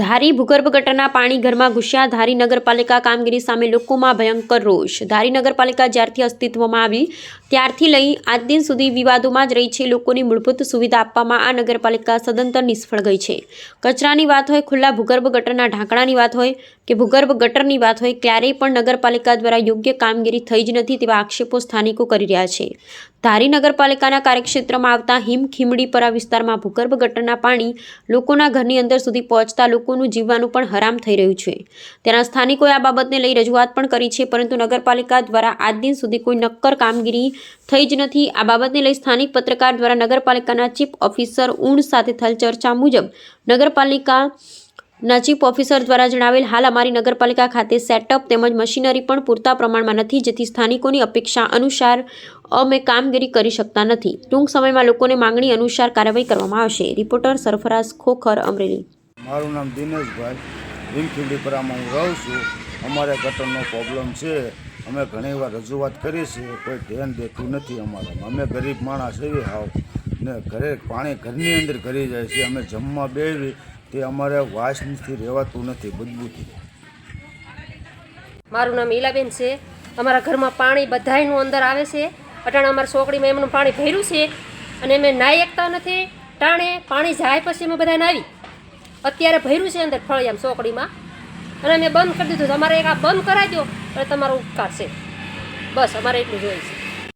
ધારી ભૂગર્ભ ગટરના પાણી ઘરમાં ઘૂસ્યા. ધારી નગરપાલિકા કામગીરી સામે લોકોમાં ભયંકર રોષ. ધારી નગરપાલિકા જ્યારથી અસ્તિત્વમાં આવી ત્યારથી લઈ આજ દિન સુધી વિવાદોમાં જ રહી છે. લોકોની મૂળભૂત સુવિધા આપવામાં આ નગરપાલિકા સદંતર નિષ્ફળ ગઈ છે. કચરાની વાત હોય, ખુલ્લા ભૂગર્ભ ગટરના ઢાંકણાની વાત હોય કે ભૂગર્ભ ગટરની વાત હોય, ક્યારેય પણ નગરપાલિકા દ્વારા યોગ્ય કામગીરી થઈ જ નથી તેવા આક્ષેપો સ્થાનિકો કરી રહ્યા છે. ધારી નગરપાલિકાના કાર્યક્ષેત્રમાં આવતા હિમ ખીમડીપરા વિસ્તારમાં ભૂગર્ભ ગટરના પાણી લોકોના ઘરની અંદર સુધી પહોંચતા લોકોનું જીવવાનું પણ હરામ થઈ રહ્યું છે. તેના સ્થાનિકોએ આ બાબતને લઈ રજૂઆત પણ કરી છે, પરંતુ નગરપાલિકા દ્વારા આજ દિન સુધી કોઈ નક્કર કામગીરી થઈ જ નથી. આ બાબતને લઈ સ્થાનિક પત્રકાર દ્વારા નગરપાલિકાના ચીફ ઓફિસર ઊણ સાથે થયેલ ચર્ચા મુજબ નગરપાલિકા ના ચીફ ઓફિસર દ્વારા જણાવેલ હાલ અમારી નગરપાલિકા ખાતે સેટઅપ તેમજ મશીનરી પણ પૂરતા પ્રમાણમાં નથી, જેથી સ્થાનિકોની અપેક્ષા અનુસાર અમે કામગીરી કરી શકતા નથી. ટૂંક સમયમાં લોકોને માંગણી અનુસાર કાર્યવાહી કરવામાં આવશે. રિપોર્ટર સરફરાઝ ખોખર અમરેલી. મારું નામ દિનેશભાઈ. ભીમખીડીપરામાં હું રહું છું. અમારે ગટરનો પ્રોબ્લેમ છે. અમે ઘણીવાર રજૂઆત કરી છે કોઈ ધ્યાન દેતું નથી અમારામાં. અમે ગરીબ માણસ એવી હાવ ને ઘરે પાણી ઘરની અંદર ઘરી જાય છે. અમે જમવા બેવી તે અમારે વાસથી રહેવાતું નથી, બદબૂથી. મારું નામ ઈલાબેન છે. અમારા ઘરમાં પાણી બધાયનું અંદર આવે છે. અટાણે અમારી છોકરીમાં એમનું પાણી ભર્યું છે અને અમે નાહી એકતા નથી. ટાણે પાણી જાય પછી અમે બધા નાવી અત્યારે ભર્યું છે અંદર ફળિયામ ચોકડીમાં અને મેં બંધ કરી દીધું તમારે એક આ બંધ કરાવી દો એટલે તમારો ઉપકાર છે. બસ, અમારે એટલું જોઈએ છે.